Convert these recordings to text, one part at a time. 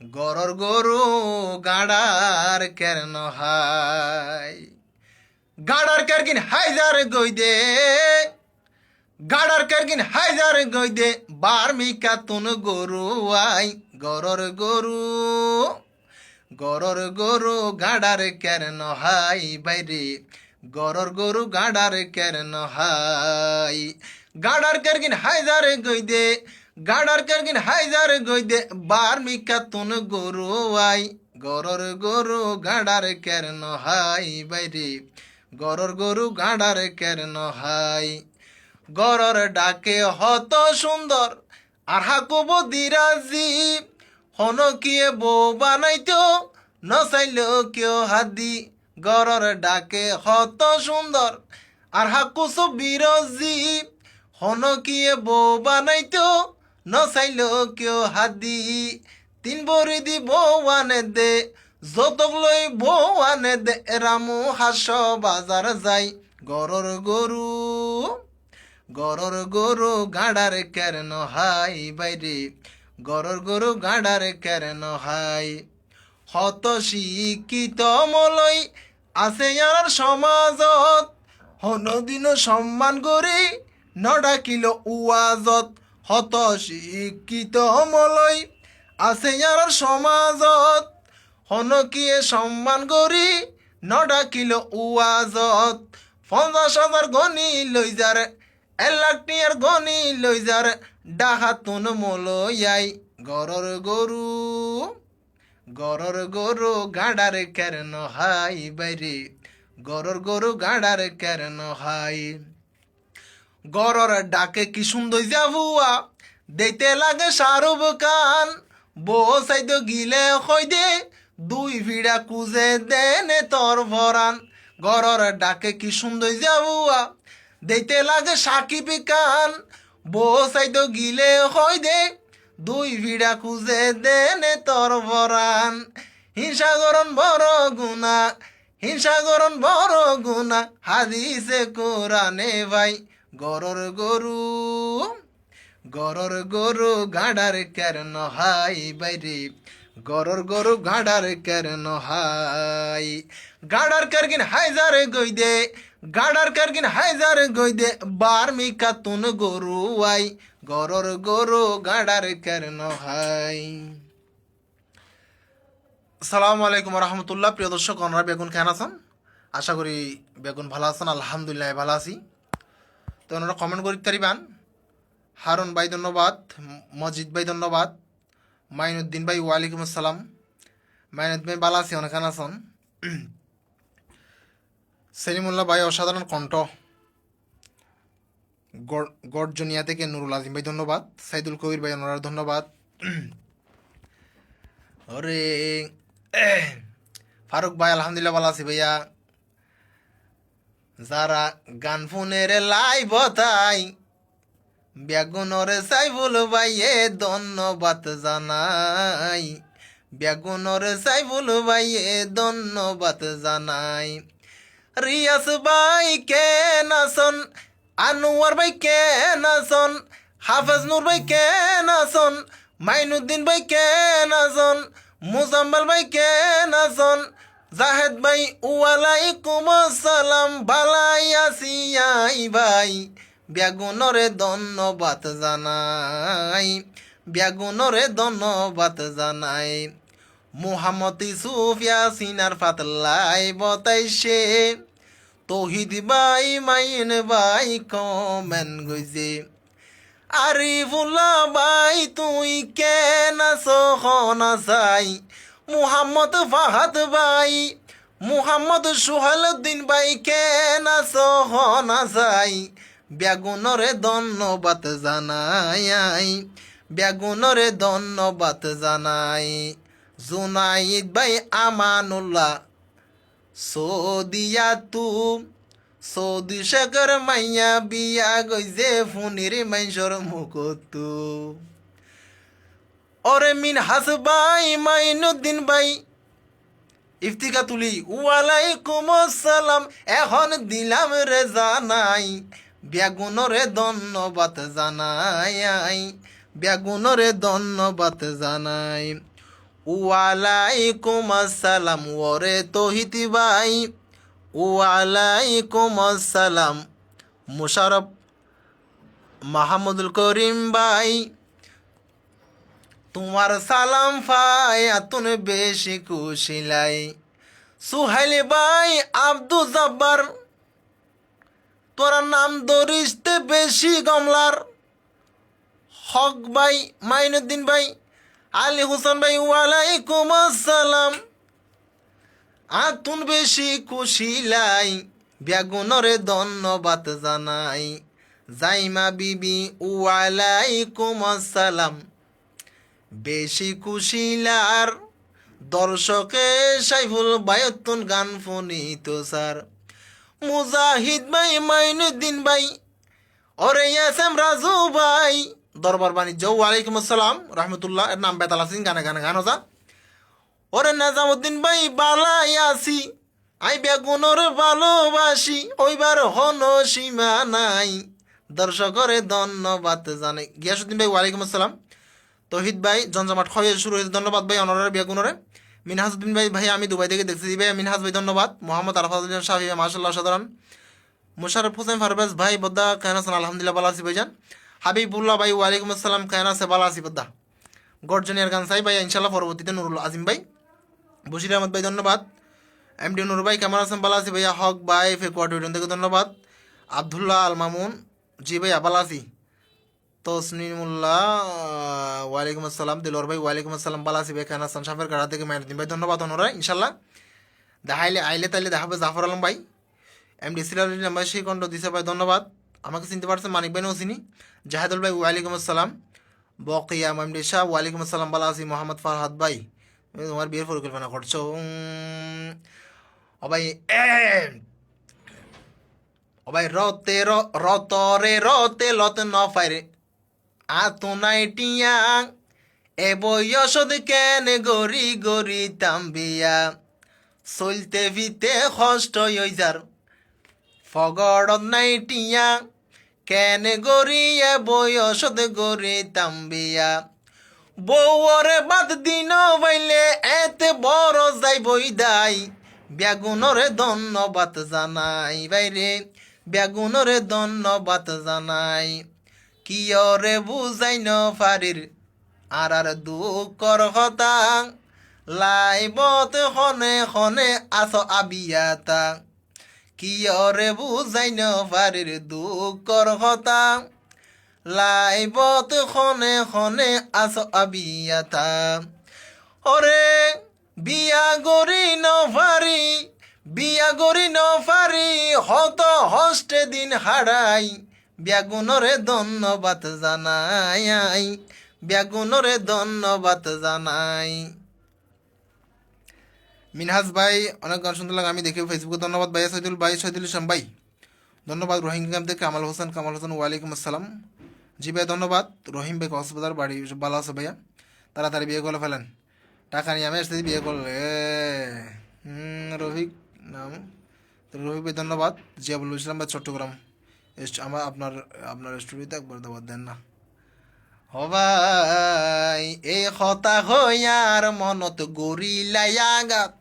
গরর গরু গাড়ার কের নহাই গাড়ার কেরকিন হাইজার গই দে গাড়ার কেরকিন হাইজার গই দে বার্মিকা তুন গরু আই গরর গরু। গরর গরু গাড়ার কের নহাই বাইরে। গরর গরু গাড়ার কের নহাই গাড়ার কেরকিন হাইজার গই দে গাড়ার কেরকিন হাইজার গই দে বার্মিকা তুন গরু আই। গরর গরু গাড়ার কের নহাই বাইরে। গরর গরু গাড়ার কের নহাই। গরর ডাকে হত সুন্দর, আর হাকুব দিরাজি। হন কিয়ে বউ বানাইতো নসাইল কেউ হাদি। গরর ডাকে হত সুন্দর, আর হাকুস বিরজি। হন কিয়ে বউ বানাইতো নসাইল কেউ হাদি তিন বরি দি বউ দে, যতক লই বউ আনে দে রামু হাস বাজার যাই গরর গরু গরর গরু গাড়ার কের নহাই বাইরে গরর গরু গাড়ার কের নহাই। হত শিক্ষিত মলই আছে ইয়ার সমাজত, হনদিন সম্মান করি নডাকিল উৱাজত। হত শিক্ষিত মলই আছে ইয়ার সমাজত। হনকিয়ে সম্মান করি, নডাকিল উৱাজত। পঞ্চাশ হাজার গনি লৈ যার এক লাখ টিয়ার গনি লৈ যার ডাহাতুন মলয়াই। গরর গরু গরর গরু গাডার কের নহাই বাইরে গরর গরু গাডার কের নহাই। গরর ডাকে কি সুন্দর যাবুয়া দেখতে লাগে শাহরুখ খান। বসাইদ গিলে হই দে দুই ভিড়া কুজে দেনে তোর ভরান। গরর ডাকে কি সুন্দর যাবুয়া দেখতে লাগে সাকিব খান। বসাইদ গিলে হই দে দুই ভিড়া খুঁজে দেনে তোর ভরান। হিংসা গরণ বড় গুণা হিংসা গরণ বড় গুণা হাদিসে কোরআনে ভাই গরর গরু গরর গরু গাডার কের নহাই বাইরে। গরর গরু গাডার কের নহাই। গাডার কেরগিন হাইজার গই দে, গাডার কেরগিন হাইজার গই দে বার্মিকা তুন গরু আই। গরর গরু গাডার কের নহাই। সালামু আলাইকুম রহমতুল্লাহ প্রিয় দর্শক, অনরা বেগুন কেন আছেন? আশা করি বেগুন ভালো আছেন, আলহামদুলিল্লাহ ভালো আছি। তো ওনারা কমেন্ট করি তারিবান হারুন ভাই ধন্যবাদ, মজিদ ভাই ধন্যবাদ, মাইনুদ্দিন ভাই ওয়ালাইকুম আসসালাম। মাইনুদ্দিন ভাই বালা আছি অনেক আছেন? সেলিমুল্লাহ ভাই অসাধারণ কণ্ঠ। গর্জনিয়া থেকে নুরুল আজিম ভাই ধন্যবাদ, সাইদুল কবির ভাই ওনারা ধন্যবাদ। ওরে ফারুক ভাই আলহামদুলিল্লাহ ভালো আছি ভাইয়া। যারা গান ফোনের লাইভ তাই বেগুনরে সাইবুল ভাইয়ে ধন্যবাদ জানাই। বেগুনরে সাইবুল ভাইয়ে ধন্যবাদ জানাই। রিয়াস ভাই কে নাসন, আনোয়ার ভাই কে নাসন, হাফেজ নূর ভাই কে নাসন, মাইনুদ্দিন ভাই কে নাসন, মুজাম্মেল ভাই কে নাসন জাহেদ ভাই, ওয়ালাইকুম আসসালাম, বালাই আসিয়াই ভাই। বেগুনরে ধন্যবাদ জানাই বেগুনরে ধন্যবাদ জানাই। মোহাম্মদ ইসুফ ইয়াসিনার ফাতলাই বতাইছে, তহিদ বাই মাইন বাই কমেন গইছে। আরিফুল্লাহ বাই তুই কেন সহনা চাই? মুহাম্মদ ফাহাদ বাই মুহাম্মদ সুহালুদ্দিন বাই কেন সহনা চাই বেগুনরে ধন্যবাদ জানাই বেগুনরে ধন্যবাদ জানাই। জুনাইদ ভাই, আমানুল্লাহ সৌদিয়া তু সৌদি শেখর মাইয়া বিয়া গইছে, ফুনির মাইসর মুখতু ওরে মিন হাস ভাই মাইনুদ্দিন ভাই। ইফতিকা তুলি ওয়ালাইকুম আসসালাম, এখন দিলাম রে জানাই বেগুনরে ধন্যবাদ জানাই বেগুনরে ধন্যবাদ জানাই। ওয়ালাইকুম আসসালাম, ওরে তহিত ভাই। ওয়ালাইকুম আসসালাম, মুশারফ মাহমুদুল করিম ভাই। তোমার সালাম ফাই আতুন বেশি কুশিলাই সুহাইল ভাই, আব্দুল জব্বার, তোরা নাম দরিসতে বেশি গমলার। হক ভাই, মাইনুদ্দিন ভাই, আলী হোসেন ভাই, ওয়ালাইকুম আসসালাম। আতুন বেশি কুশিলাই বেগুনরে ধন্যবাদ জানাই। জাইমা বিবি, ওয়ালাইকুম আসসালাম। বেশি কুশিলার দর্শকে সাইফুল বায়তুন গান ফোনিত, স্যার। মুজাহিদ ভাই, মাইনুদ্দিন ভাই, ওরে ইয়াসেম রাজু ভাই। দরবার বাণিজ্য, ওয়ালাইকুম আসসালাম। রহমতুল্লাহ, এর নাম বেতাল আসিন গানে গানে গান যা ওরে নাজামুদ্দিন ভাই, বালাই আসি। আই বেগুনর ভালোবাসি, ওইবার হন সীমা নাই। দর্শকরে ধন্যবাদ জানাই। গিয়াসুদ্দিন ভাই, ওয়ালাইকুম আসসালাম। তহিদ ভাই, জমজমাট খয়ে শুরু হয়েছে, ধন্যবাদ ভাই, অনরের বেগুনরে মিনহাজুদ্দিন ভাই ভাই, আমি দুবাই থেকে দেখছি ভাই মিনহাজ ভাই ধন্যবাদ। মোহাম্মদ আরফাজুদ্দিন শাহি মাসাল্লাহ সাধারণ মুশারফ হোসেন ফারবেজ ভাই, বদ্দা আছেন? আলহামদুলিল্লাহ, ভালো আছি, ভাইজান। হাবিবুল্লাহ ভাই, ওয়ালাইকুম আসসালাম আছে? ভালো আছি, বদ্দা। গর্জনিয়ার গান সাই ভাই ইনশাল্লাহ পরবর্তীতে নুরুল আজিম ভাই। বশির আহমদ ভাই, ধন্যবাদ। এমডি নুর ভাই, কেমন আছেন? আছি, ভাইয়া। হক ভাই ফেকুয়ার টুইটন থেকে ধন্যবাদ। আবদুল্লাহ আল মামুন, জি ভাইয়া আছি। তসনিমুল্লাহ ওয়ালাইকুম আসসালাম দিলর ভাই, ওয়ালাইকুম আসসালাম আছি ভাই কেন আছেন সাফের কাড়া থেকে মাইনুদ্দিন ভাই, ধন্যবাদ অনরা, ইনশাল্লাহ। দেখাইলে, আইলে তাইলে দেখাবে জাফর আলম ভাই। এমডি সিরাজুদ্দিন ভাই শ্রীকণ্ঠ দিছে ভাই, ধন্যবাদ। আমাকে চিনতে পারছেন মানিক ভাই চিনি জাহেদুল ভাই, ওয়ালাইকুম আসসালাম। বকিয়া এমডি শাহ, ওয়ালাইকুম আসসালাম আছি মোহাম্মদ ফারহাদ ভাই। তোমার বিয়ের পরিকল্পনা করছ। ও ভাই ও ভাই, রতে রতরে রতে লত ন ফাইরে। আতুনাই টিয়া, এ বয়সদ কেন গরি গরি তাম্বিয়া চলতে ভিতে কষ্ট হইজার ফগড়ত নাই টিয়া, কেন গরি এ বয়সদ গরি তাম্বিয়া বউরে বাদ দিন বাইলে, এতে বড় যাই বই দাই। বেগুনরে ধন্যবাদ জানাই বাইরে বেগুনরে ধন্যবাদ জানাই। কিয়রে বুঝাই ন ফারির? আর আর দুঃখর কথা লাইবত হনে হনে আস আবিয়াতা। কিয়রে বুঝাই ন ফারির দুঃখর কথা লাইবত খনে খনে আস আবিয়াতা। ওরে বিয়া গরি নফারি বিয়া গরি নফারি হত হস্টে দিন হারাই। ব্যাগুনরে ধন্যবাদ জানাই। ব্যাগুনরে ধন্যবাদ জানাই। মিনহাজ ভাই, অনেক গান শুনতে লাগে আমি দেখি ফেসবুকে ধন্যবাদ। ভাই সৈদুল ভাই সৈদুল ইসলাম ভাই, ধন্যবাদ। রোহিঙ্গাম থেকে কামাল হোসেন কামাল হোসেন, ওয়ালাইকুম আসসালাম। জি ভাই, ধন্যবাদ। রহিম ভাই কক্সবাজার বাড়ি ভালো আছে ভাইয়া। তাড়াতাড়ি বিয়ে করে ফেলেন। টাকা নিয়ে আমি আসতে বিয়ে করলে। রফিক নাম। তো রফিক ভাই, ধন্যবাদ। জিয়াবুল ইসলাম ভাই, চট্টগ্রাম। আমার আপনার আপনার স্টুডিওতে একবার দাবার দেন না। হবাই এই কথা হইয়ার মনত গরিলায়াগাত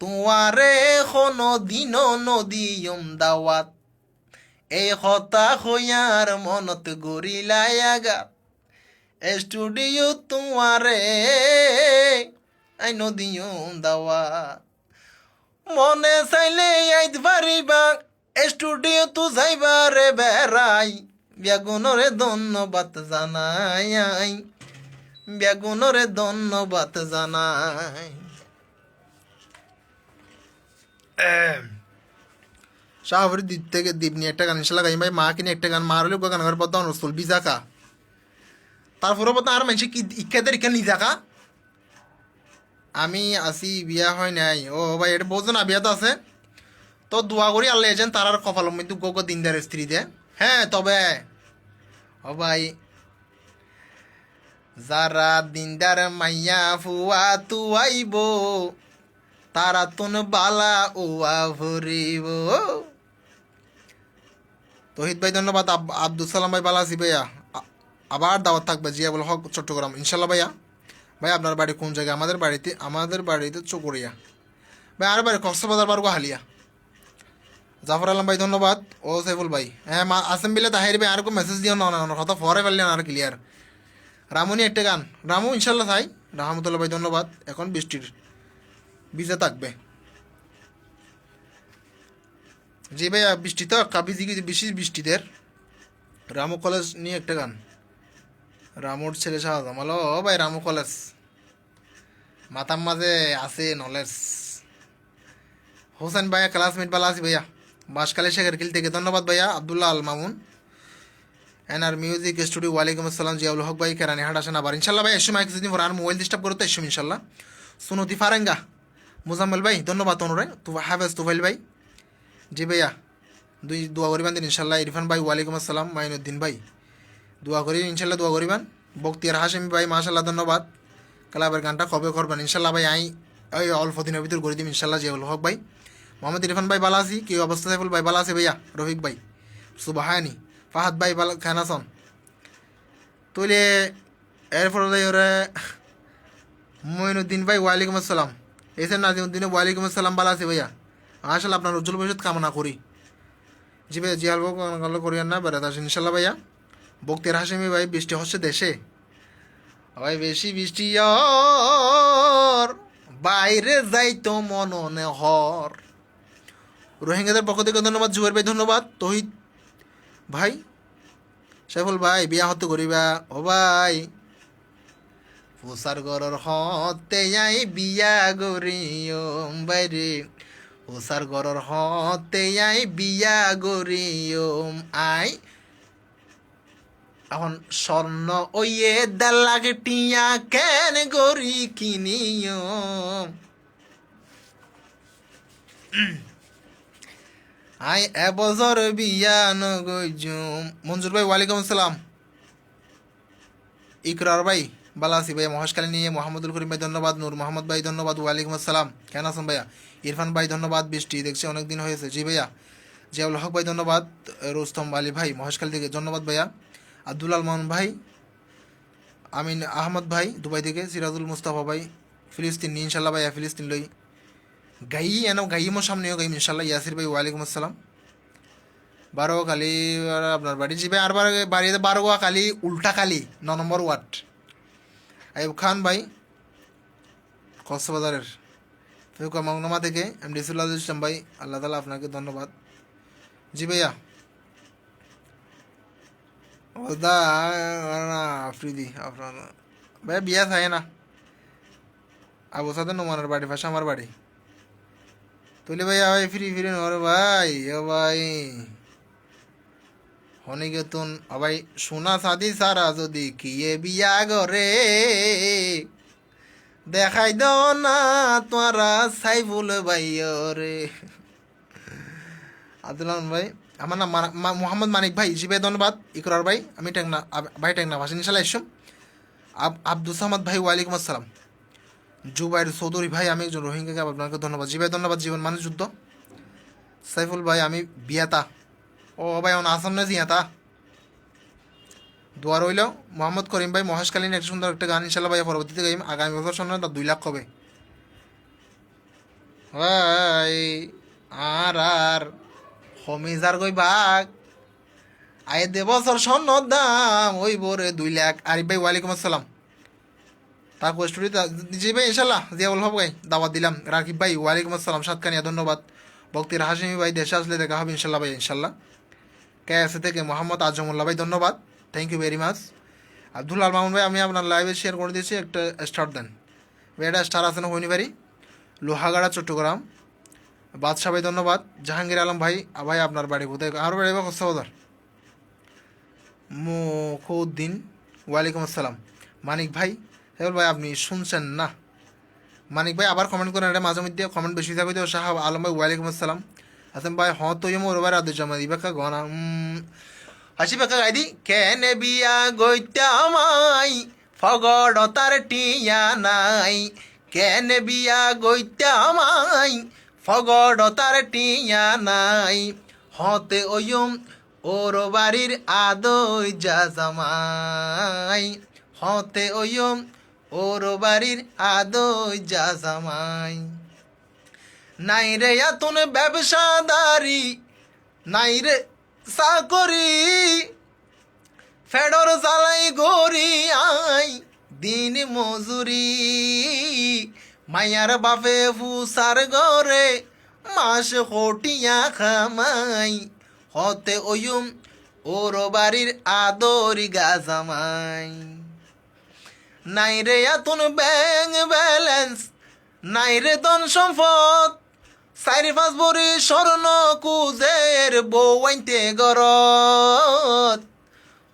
তোমারে কোনো দিন নদীয়ম দাওয়াত। এই হতা হইয়ার মনত গরিলায়াগাত স্টুডিও তোমারে আই নদীয়ম দাওয়াত। মনে চাইলে আইত স্টুডিও তো যাইবারে বেড়াই, বেগুনরে ধন্যবাদ জানাই। আই বেগুনরে ধন্যবাদ জানাই। শাহপুরি দ্বীপ থেকে দ্বীপ নিয়ে একটা গান ইনশাল্লাহ গাই ভাই মা কিনে একটা গান মারলে গান গান পদ্মা রসুল বিজাকা তারপরে পদ্মা আর মানুষ কি ইচ্ছাদের ইচ্ছা নিজাকা আমি আছি, বিয়া হয় নাই। ও ভাই, এটা বোঝো না, বিয়া তো আছে। তো দোয়া করি আল্লাহ এজেন তার আর কপাল মৃত্যু গোগ দিনদার স্ত্রী দে। হ্যাঁ তবে ও ভাই, যারা দিনদার মাইয়া ফুয়া তুয়াইব, তারা তুন বালা ওয়া ভরিব। তহিদ ভাই, ধন্যবাদ। আব- আব্দুল সালাম ভাই বালা আছি ভাইয়া। আবার দাওয়াত থাকবে জিয়া বল হক চট্টগ্রাম। ইনশাল্লাহ ভাইয়া। ভাই, আপনার বাড়ি কোন জায়গায়? আমাদের বাড়িতে আমাদের বাড়িতে চকরিয়া। ভাই আর বাড়ি কক্সবাজার বারগো হালিয়া জাফর আলম ভাই, ধন্যবাদ। ও সাইফুল ভাই। হ্যাঁ আসেম বিলে তাহির ভাই আর কো মেসেজ দিও না না কথা ফরে ফেললেন আর ক্লিয়ার রামুনি একটা গান। রামু ইনশাল্লাহ ভাই। রাহমতুল্লাহ ভাই, ধন্যবাদ। এখন বৃষ্টির ভিজে থাকবে। জি ভাই বৃষ্টি তো কাবিজি বেশি বৃষ্টিদের। রামু কলেজ নিয়ে একটা গান। রামুর ছেলে শাহজামাল ও ভাই, রামু কলেজ মাতার মাঝে আছে নলেজ হোসেন ভাইয়া ক্লাসমেট বালা আছি ভাইয়া। বাসকালে শেখের কিল থেকে ধন্যবাদ ভাইয়া, Abdullah Al Mamun NR music studio, ওয়ালাইকুম আসসালাম, জিয়াউল হক ভাই, কেরানি হাট আসেন আবার। ইনশাল্লাহ ভাই এসম এক কিছুদিন পর আর মোবাইল ডিস্টার্ব করতে এসম ইনশাল্লাহ সুনতি ফারেঙ্গা, মুজাম্মেল ভাই, ধন্যবাদ অনুরে। তু হাফেজ তুফাইল ভাই। জি ভাইয়া, দুই দোয়া করিবান দিন ইনশাল্লাহ ইরফান ভাই, ওয়ালাইকুম আসসালাম, মাইনুদ্দিন ভাই। দোয়া করি ইনশাল্লাহ দোয়া করিবান। বক্তিয়ার হাসিম ভাই মাশাল্লাহ ধন্যবাদ। ক্লাবের গানটা কবে করবেন? ইনশাল্লাহ ভাই, আই ওই অল্প দিনের ভিতর করে দিম ইনশাল্লাহ জিয়াউল হক ভাই। মোহাম্মদ ইরফান ভাই বালা আছি কি অবস্থা সাইফুল ভাই? বালা আছে ভাইয়া, রফিক ভাই। সুবাহানি। ফাহাদ ভাই বালা খানাসন তুলে এরপরে ভাই ওরে মইনুদ্দিন ভাই, ওয়ালাইকুম আসসালাম। এসে নাজিমুদ্দিনে, ওয়ালাইকুম আসসালাম বালা আছে ভাইয়া। আসলে আপনার উজ্জ্বল ভবিষ্যৎ কামনা করি। জি ভাই জিয়াল গল্প করিয়ান না, বেড়াতে আসেন ইনশাল্লাহ ভাইয়া। বক্তের হাসিমি ভাই, বৃষ্টি হচ্ছে দেশে। ভাই বেশি বৃষ্টি বাইরে যাইতো মননে হর। রোহিঙ্গাদের পক্ষ থেকে ধন্যবাদ, জুয়ের ভাই ধন্যবাদ, তহিদ ভাই, সাইফুল ভাই, বিয়া হতে করিবা, ও ভাই। পোসার গরর হতে আই বিয়া গরিয়ম বাইরে পোসার গরর হতে আই বিয়া গরিয়ম আই। এখন স্বর্ণ ওইয়ে দেলাগ টিয়া কেন গরি কিনিয়ম আই, এবছর বিয়া নগজুম মঞ্জুর ভাই, ওয়ালাইকুম আসসালাম। ইকরার ভাই, বালাসি ভাই মহেশকালী নিয়ে মোহাম্মদুল করিম ভাই, ধন্যবাদ। নূর মোহাম্মদ ভাই, ধন্যবাদ। ওয়ালাইকুম আসসালাম। কেন আছেন ভাইয়া? ইরফান ভাই, ধন্যবাদ। বৃষ্টি দেখছি অনেক দিন হয়েছে। জি ভাইয়া। জিয়াউল হক ভাই, ধন্যবাদ। রুস্তম আলী ভাই মহেশকালী থেকে ধন্যবাদ ভাইয়া। আব্দুল আল মোহন ভাই, আমিন আহমদ ভাই, দুবাই থেকে সিরাজুল মুস্তাফা ভাই, ফিলিস্তিন, ইনশাল্লাহ ভাইয়া, ফিলিস্তিন লই গাই এন গাই মো সামনেও গাইম ইনশাল্লাহ ইয়াসির ভাই ওয়ালাইকুম আসসালাম বারো কালি আপনার বাড়ি যাবে আর বার বাড়িতে বারো কালি উল্টা কালি ন নম্বর ওয়ার্ড আইব খান ভাই কক্সবাজারের ফেকুয়া মংনমা থেকে এম ডিসুল্লাহ ইসলাম ভাই আল্লাহ তালা আপনাকে ধন্যবাদ জি ভাইয়া ওদা না আফ্রিদি আপনার ভাই বিয়া থাকে না আবু সাথে নোমানের বাড়ি পাশে আমার বাড়ি তুলি ভাই ভাই, ফ্রি ফ্রি নরে ভাই ও ভাই। হনিকে তুন ভাই, সোনা সাদি সারা যদি কিয়ে বিয়া গরে দেখাই দাও না তোরা সাইফুল ভাই রে। আব্দুল রহমান ভাই, আমার নাম মোহাম্মদ মানিক ভাই জিবে ধন্যবাদ। ইকরার ভাই, আমি টেকনা ভাই টেকনা ভাসিন ইনশাল্লাহ আব, আব্দুল সামাদ ভাই, ওয়ালাইকুম আসসালাম। জুবাইর চৌধুরী ভাই, আমি একজন রোহিঙ্গাকে আপনাকে ধন্যবাদ। জি ভাই ধন্যবাদ, জীবন মানুষ যুদ্ধ সাইফুল ভাই, আমি বিয়াতা। ও ভাই অন আসাম না জিয়াতা? দোয়া রইল। মোহাম্মদ করিম ভাই, মহেশকালীন একটা সুন্দর একটা গান ইনশাল্লাহ ভাই, পরবর্তীতে গাইম। আগামী বছর সামনে তার দুই লাখ হবে। ভাই, আর আর, হমিজার গই বাঘ। আয় দে বছর স্বর্ণ দাম, ওই বোরে দুই লাখ। আরিফ ভাই, ওয়ালাইকুম আসসালাম। তারপর স্টুডিও জি ভাই, ইনশাল্লাহ জিয়াউল হক ভাই, দাওয়াত দিলাম। রাকিব ভাই, ওয়ালাইকুম আসসালাম সাতকানিয়া ধন্যবাদ। ভক্তির হাসিমি ভাই, দেশে আসলে দেখা হবে, ইনশাল্লাহ ভাই, ইনশাল্লাহ। কে আছে থেকে? মোহাম্মদ আজমুল্লাহ ভাই, ধন্যবাদ। Thank you very much Abdul Al Mamun ভাই, আমি আপনার লাইভে শেয়ার করে দিয়েছি, একটা স্টার দেন। ভাই, এটা স্টার আছে না, হইনি বাড়ি? লোহাগাড়া, চট্টগ্রাম। বাদশাহ ভাই, ধন্যবাদ। জাহাঙ্গীর আলম ভাই ভাই, আপনার বাড়ি কোথায়? আরও বাড়ি বা কস্তাবাজার মুখুদ্দিন ওয়ালাইকুম আসসালাম। মানিক ভাই হেবল ভাই, আপনি শুনছেন না? মানিক ভাই, আবার কমেন্ট করেন, এটা মাঝে মধ্যে কমেন্ট বেশি থাকবে তো শাহ আলম ভাই, ওয়ালাইকুম আসসালাম। আসেন ভাই হ তো মোর এবার আদর জামা দিবে, কা গনা হাসি বেকা গাইদি কেনে বিয়া গইতা মাই ফগড় তার টিয়া নাই। কেনে বিয়া গইতা মাই ফগড় তার টিয়া নাই। হতে ওয়ুম ওর বাড়ির আদই যা জামাই। হতে ওয়ুম ওর বাড়ির আদই যা জামাই। নাই রে এতন ব্যবসাদারি, নাই রে চাকরি। ফেডর জ্বালাই গরি আই, দিন মজুরি। মায়ার বাপে ফুসার গরে মাস হটিয়া খামাই। হতে ওয়ুম ওর বাড়ির আদরি গাজামাই নাই রে এতন ব্যাংক ব্যালেন্স, নাই রে ধন সম্পদ। চারি পাঁচ বরি স্বর্ণ কুজের বউ আইনতে গরত।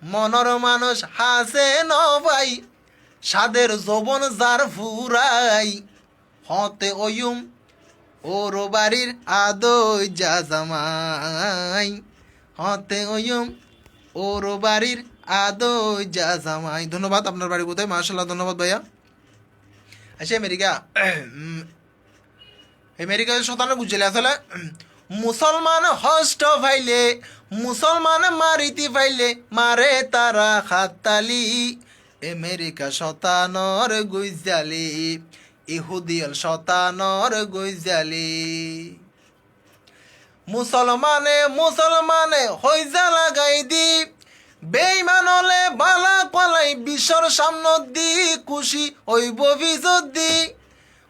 মনর মানুষ হাসে নবাই, সাদের যৌবন যার ফুরাই। হতে ওয়ুম ওর বাড়ির আদই যা জামাই। হতে ওয়ুম ওর বাড়ির আদই যা জামাই। ধন্যবাদ, আপনার বাড়ি কোথায়? মার্শাল্লাহ ধন্যবাদ ভাইয়া। আচ্ছা আমেরিকা। আমেরিকা শতানো বুঝলে আসলে। মুসলমান হষ্ট ফাইলে মুসলমান মারিতি ফাইলে মারে তারা হাততালি। আমেরিকা শতানর গুইজালি ইহুদিয়াল শতানর গুজালি। মুসলমানে মুসলমানে হইজা লাগাই দি। বেইমান হলে বালা কলাই বিশ্বর সামনত দি খুশি হইব বিজত। দি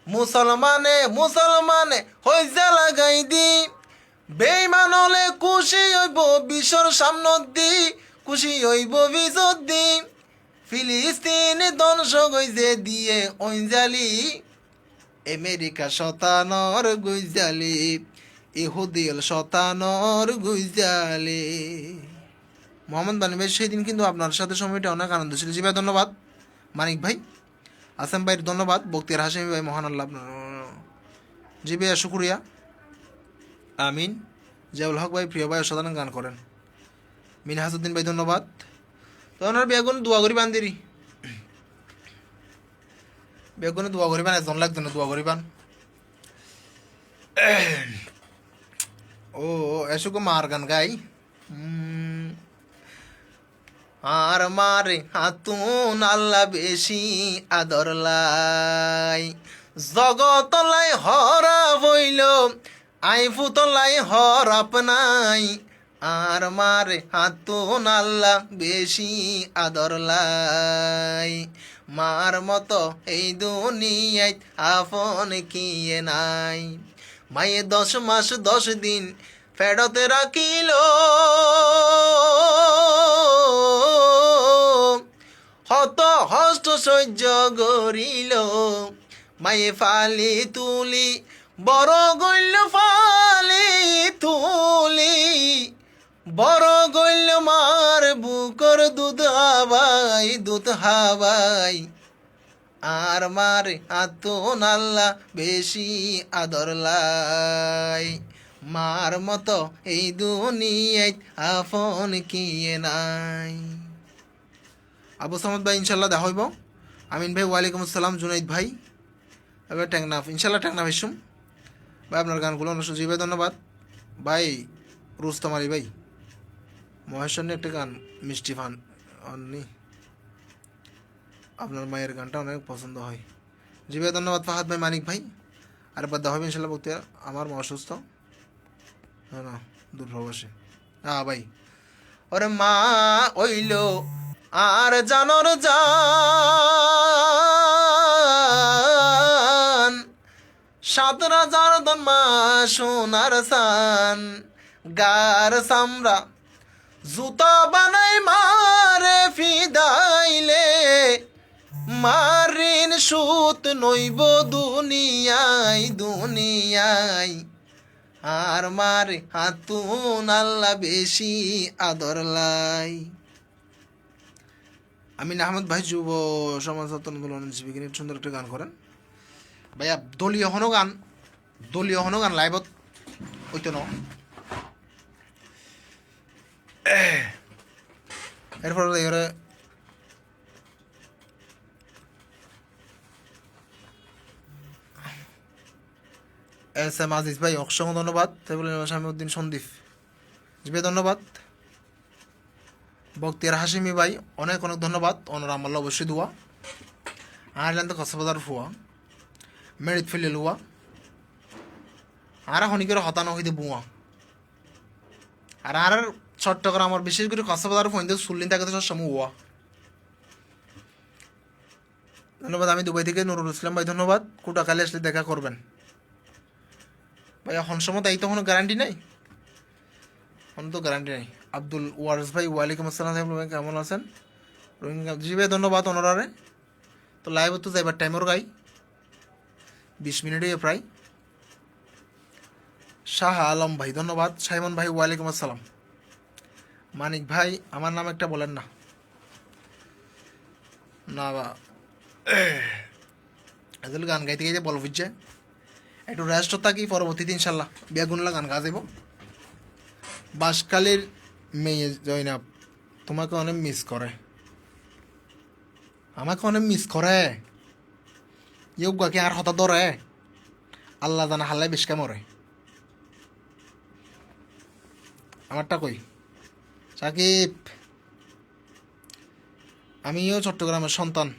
মুসলমানে মুসলমানে হইজা লাগাই দি। বেইমান হলে খুশি হইব বিশ্বর সামনত দি খুশি হইব বিজত। দি ফিলিস্তিন ধ্বংস গইজে দিয়ে অঞ্জালি আমেরিকা শতানর গুইজালি, ইহুদিল শতানর গুইজালি। মোহাম্মদ বানি ভাই, সেই দিন কিন্তু আপনার সাথে সময়টা অনেক আনন্দ ছিল। জি ভাই, ধন্যবাদ। মানিক ভাই, আসেম ভাইয়ের ধন্যবাদ। বক্তিয়ার হাসিমি ভাই, মহান আল্লাহ আপনার। জি ভাইয়া, শুক্রিয়া। আমিন। জিয়াউল হক ভাই, প্রিয় ভাই, অসাধারণ গান করেন। মিনহাজুদ্দিন ভাই, ধন্যবাদ। তো ওনার বেগুন দোয়া করি বান্দিরি। বেগুনে দোয়া করিবান একজন লাগতো না, দোয়া করিবান ও এসুকো মার গান গাই। আর মারে হাতুন আল্লাহ বেশি আদর লাই। জগতলাই হরা বইল, আই ফুতলাই হর আপনাই। আর মারে হাতুন আল্লাহ বেশি আদর লাই। মার মতো এই দুনিয়ায় আপন কিয়ে নাই। মায়ে দশ মাস দশ দিন ফেরতে রাখিল। হত হস্ত সহ্য গরিল মায়ে ফালি তুলি, বড় গইল ফালি তুলি, বড় গইল মার বুকর দুধ হাবাই দুধ হাবাই আর মারে আতুন আল্লাহ বেশি আদর লাই। মার মতো এই দুনিয়ায় আপন কিয়ে নাই। আবু সামদ ভাই, ইনশাল্লাহ দেখা হইব। আমিন ভাই, ওয়ালাইকুম আসসালাম, জুনাইদ ভাই। এবার ট্যাংনাফ ইনশাল্লাহ ট্যাংনাফ ইসুম ভাই, আপনার গানগুলো অনুষ্ঠান জি ভাই, ধন্যবাদ। ভাই, রুস্তম আলী ভাই মহেশ্বর একটা গান, মিষ্টি ফান, অন্নি। আপনার মায়ের গানটা অনেক পছন্দ হয়। জি ভাই, ধন্যবাদ। ফাহাদ ভাই, মানিক ভাই। আর বাদ হবে ইনশাল্লাহ বক্তিয়ার। আমার মা অসুস্থ। না হ্যাঁ ভাই। ওরে মা, ওইল, আর জানর জান। সাত রাজার মা, সোনার সান। গার সামরা, জুতা বানাই মারে ফিদাইলে। মারিন সুত নইব দুনিয়াই দুনিয়াই আর মারে হাতুন আল্লাহ বেশি আদর লাই। আমিন আহমদ ভাই, যুব সমাজ আন্দোলন জীবিকা সুন্দর একটা গান করেন। ভাইয়া, দলীয় হনো গান, দলীয় হনো গান লাইভত ওইতো ন। এরপর এস এম আজিজ ভাই, অসংখ্য ধন্যবাদ। শামীউদ্দিন সন্দীপ জি ভাই, ধন্যবাদ। বক্তিয়ার হাসিমি ভাই, অনেক অনেক ধন্যবাদ। ওনারা আমার অবশ্যই দোয়া। আয়ারল্যান্ড কক্সবাজার ফুয়া মেরিত ফেলে লুয়া। আর হনি করে হতানো হইতে বুয়া। আর আর চট্টগ্রামের বিশেষ করে কক্সবাজার ফোন সুল্লিন থাকে সব ওয়া ধন্যবাদ, আমি দুবাই থেকে নুরুল ইসলাম ভাই, ধন্যবাদ। কোটাকালে আসলে দেখা করবেন। ভাই, এখন সময় তাই তো কোনো গ্যারান্টি নাই? এখন তো গ্যারান্টি নাই। আব্দুল ওয়ারস ভাই, ওয়ালাইকুম আসসালাম সাহেব ভাই কেমন আছেন? রোহিঙ্গা জি ভাই, ধন্যবাদ অনরারে তো লাইভ তো যাইবার টাইমর গাই। বিশ মিনিটই প্রায়। শাহ আলম ভাই, ধন্যবাদ। সাইমন ভাই, ওয়ালাইকুম আসসালাম। মানিক ভাই, আমার নাম একটা বলেন না। না বা গান গাইতে গাইতে বল বুঝছে। একটু রেস্ট থাকি, পরবর্তীতে ইনশাল্লাহ বেগুনলা গান গা যাব বাসকালের মেয়ে জয়নাব তোমাকে অনেক মিস করে। আমাকে অনেক মিস করে। ইউক গাকে আর হতা ধরে। আল্লাহ জানা হাল্লাই বেশ মরে। আমারটা কই? সাকিব, আমিও চট্টগ্রামের সন্তান।